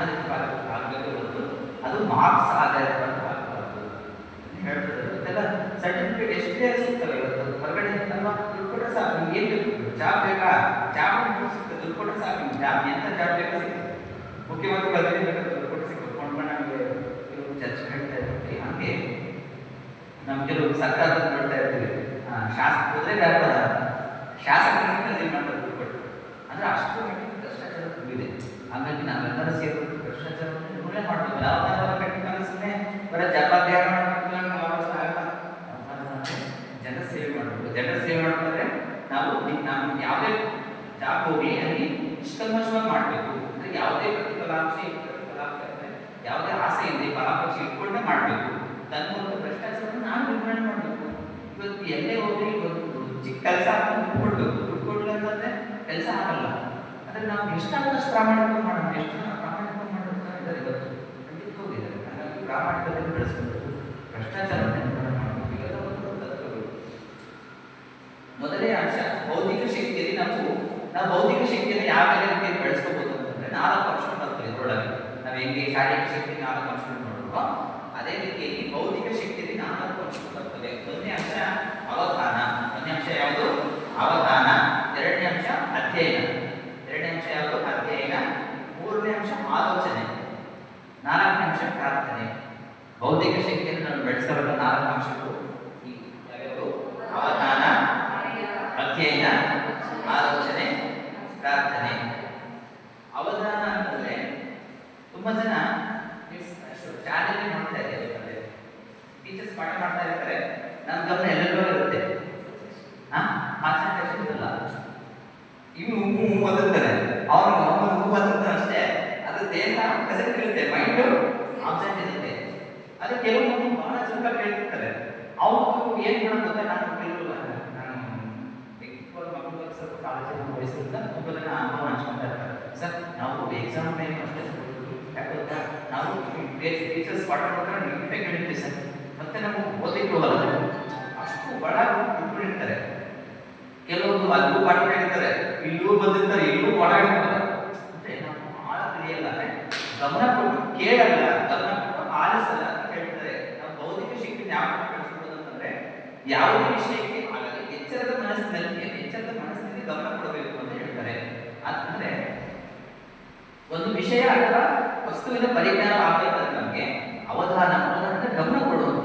ಆಗಬೇಕು ಅದು ಮಾರ್ಕ್ಸ್ ಆಧಾರಿತವಾಗಿ ಆಗಬಾರ್ದು ಹೇಳ್ತಾರೆ ಸರ್ಟಿಫಿಕೇಟ್ ಎಷ್ಟೇ ಸಿಗ್ತವೆ ಇವತ್ತು ಹೊರಗಡೆ ಅಲ್ವಾ ದುಡ್ಡು ಕೊಟ್ಟರೆ ಸಾಕು ನಿಮ್ಗೆ ಏನು ಜಾಬ್ ಬೇಕಾ ಜಾಬ್ ಸಿಗ್ತದೆ ದುಡ್ಡು ಕೊಟ್ಟರೆ ಸಾಕು ಜಾಬ್ ಎಂತ ಜಾಬ್ ಬೇಕಾ ಸಿಗ್ತದೆ ಮುಖ್ಯಮಂತ್ರಿ ಪದವಿ ಬೇಕಾದ್ರೆ ದುಡ್ಡು ಚರ್ಚೆ ಹಾಗೆ ನಮ್ಮ ಕೆಲವು ಸರ್ಕಾರದ ನೋಡ್ತಾ ಇರ್ತೀವಿ ಶಾಸಕ ಹೋದ್ರೆ ವ್ಯಾಪಾರ ಮಾಡ್ತಾರೆ ಕೊಟ್ಟು ಅಂದ್ರೆ ಅಷ್ಟು ಮಟ್ಟಿಗೆ ಭ್ರಷ್ಟಾಚಾರ ತುಂಬಿದೆ ಹಾಗಾಗಿ ನಾವೆಲ್ಲರೂ ಮಾಡಬೇಕು ಯಾವ ಕಟ್ಟಿಕೊಂಡು ಸುಮ್ಮನೆ ಬರೀ ಮಾಡೋದು ಜನರ ಸೇವೆ ಮಾಡಬೇಕು. ಜನ ಸೇವೆ ಮಾಡಿದ್ರೆ ನಾವು ಯಾವುದೇ ಜಾಬ್ ಹೋಗಿ ಅಲ್ಲಿ ನಿಷ್ಕಲ್ಮಶವಾಗಿ ಮಾಡಬೇಕು. ಅಂದ್ರೆ ಯಾವುದೇ ಪ್ರತಿಫಲಾಂಶ ಯಾವುದೇ ಆಸೆ ಇದೆ ಫಲಾಪೇಕ್ಷೆ ಇಟ್ಕೊಂಡೇ ಮಾಡಬೇಕು. ತನ್ನ ಭ್ರಷ್ಟಾಚಾರವನ್ನು ನಾವು ನಿರ್ವಹಣೆ ಮಾಡಬೇಕು. ಇವತ್ತು ಎಲ್ಲೇ ಒಂದು ಚಿಕ್ಕ ಕೆಲಸ ಕೊಡ್ಬೇಕು. ದುಡ್ಡು ಕೆಲಸ ಆಗಲ್ಲ. ಅಂದ್ರೆ ನಾವು ಎಷ್ಟಾದಷ್ಟು ಪ್ರಾಮಾಣಿಕ ಮಾಡೋಣ. ಎಷ್ಟು ಜನ ಪ್ರಾಮಾಣಿಕ ಮಾಡೋದು ಇದ್ದಾರೆ ಇವತ್ತು ಖಂಡಿತ ಹೋಗಿದ್ದಾರೆ ಪ್ರಾಮಾಣಿಕತೆ ಬೆಳೆಸಬೇಕು ಭ್ರಷ್ಟಾಚಾರ ಇವೆಲ್ಲ ಒಂದು ಮೊದಲನೇ ಅಂಶ ಭೌತಿಕ ಶಕ್ತಿಯಲ್ಲಿ ನಾವು ನಾವು ಭೌತಿಕ ಶಕ್ತಿಯನ್ನು ಯಾವ ರೀತಿಯಲ್ಲಿ ಬೆಳೆಸ್ಕೋಬಹುದು ಅಂತಂದ್ರೆ ನಾಲ್ಕು ಅಂಶಗಳು ನಾವು ಇದರೊಳಗೆ. ನಾವು ಹೆಂಗೆ ಶಾರೀರಿಕ ಶಕ್ತಿ ನಾಲ್ಕು ಅಂಶ ನೋಡುವ ಅದೇ ರೀತಿಯಲ್ಲಿ ಬೌದ್ಧಿಕ ಶಕ್ತಿಯಲ್ಲಿ ನಾಲ್ಕು ಅಂಶ ಬರ್ತದೆ ಒಂದನೇ ಅಂಶ ಅವಧಾನ ಒಂದನೇ ಅಂಶ ಯಾವುದು ಅವಧಾನ ಎರಡನೇ ಅಂಶ ಅಧ್ಯಯನ ಎರಡನೇ ಅಂಶ ಯಾವುದು ಅಧ್ಯಯನ ಮೂರನೇ ಅಂಶ ಆಲೋಚನೆ ನಾಲ್ಕನೇ ಅಂಶ ಪ್ರಾರ್ಥನೆ ಬೌದ್ಧಿಕ ಶಕ್ತಿಯನ್ನು ನಾನು ಬೆಳೆಸಬಲ್ಲ ನಾಲ್ಕು ಅಂಶಗಳು ಅವಧಾನ, ಅಧ್ಯಯನ, ಆಲೋಚನೆ, ಪ್ರಾರ್ಥನೆ. ಅವಧಾನ ಅಂತಂದ್ರೆ ತುಂಬಾ ಜನ ಚಾಲೆಂಜ್ ಮಾಡ್ತಾ ಇದ್ದಾರೆ ಟೀಚರ್ಸ್ ಪಾಠ ಮಾಡ್ತಾ ಇರ್ತಾರೆ. ನನ್ನ ಗಮನ ಎಲ್ಲೆಲ್ಲೋ ಇರುತ್ತೆ. ಹಾ? ಇರಲ್ಲ ಇನ್ನು ಓದುತ್ತಾರೆ ಅವನು ಅವನು ಹೂ ಓದುತ್ತಾನೆ ಅಷ್ಟೇ ಅದು ದೇಹ ಪ್ರೆಸೆಂಟ್ ಇರುತ್ತೆ ಮೈಂಡ್ ಆಬ್ಸೆಂಟ್ ಇರುತ್ತೆ ಅದು ಕೆಲವೊಂದು ಬಹಳ ಚಂದ ಕೇಳ್ತಿರ್ತಾರೆ ಅವ್ರು ಏನ್ ಮಾಡೋದಂತ ನಾನು ಇರ್ತಾರೆ. ಸರ್, ನಾವು ಎಕ್ಸಾಮ್ ಟೈಮ್ ಅಷ್ಟೇ ಯಾಕೆ ಗೊತ್ತಾ? ನಾವು ಟೀಚರ್ಸ್ ಪಾಠ ಸರ್. ಮತ್ತೆ ನಾವು ಅಲ್ಲ ಅಷ್ಟು ಇರ್ತಾರೆ. ಕೆಲವೊಂದು ಅಲ್ಲೂ ಪಾಠ ಕೇಳಿರ್ತಾರೆ ಇಲ್ಲೂ ಬಂದಿರ್ತಾರೆ, ಇಲ್ಲೂ ಒಳಗಿರ್ತಾರೆ ಗಮನ ಕೊಟ್ಟು ಕೇಳಲ್ಲ ಗಮನ ಕೊಟ್ಟು ಆಲಿಸಲ್ಲ ಅಂತ ಹೇಳ್ತಾರೆ ನಾವು ಬೌದ್ಧಿಕ ಶಕ್ತಿ ಯಾವ ಬೆಳೆಸ್ಕೊಳ್ಳೋದು ಅಂತಂದ್ರೆ ಯಾವುದೇ ವಿಷಯಕ್ಕೆ ಆಗಲಿ ಎಚ್ಚರದ ಮನಸ್ಸಿನಲ್ಲಿ ಎಚ್ಚರದ ಮನಸ್ಸಿನಲ್ಲಿ ಗಮನ ಕೊಡಬೇಕು ಅಂತ ಹೇಳ್ತಾರೆ. ಅಂದ್ರೆ ಒಂದು ವಿಷಯ ಅಥವಾ ವಸ್ತುವಿನ ಪರಿಜ್ಞಾನ ಆಗಬೇಕಂದ್ರೆ ನಮಗೆ ಅವಧಾನ ಗಮನ ಕೊಡುವುದು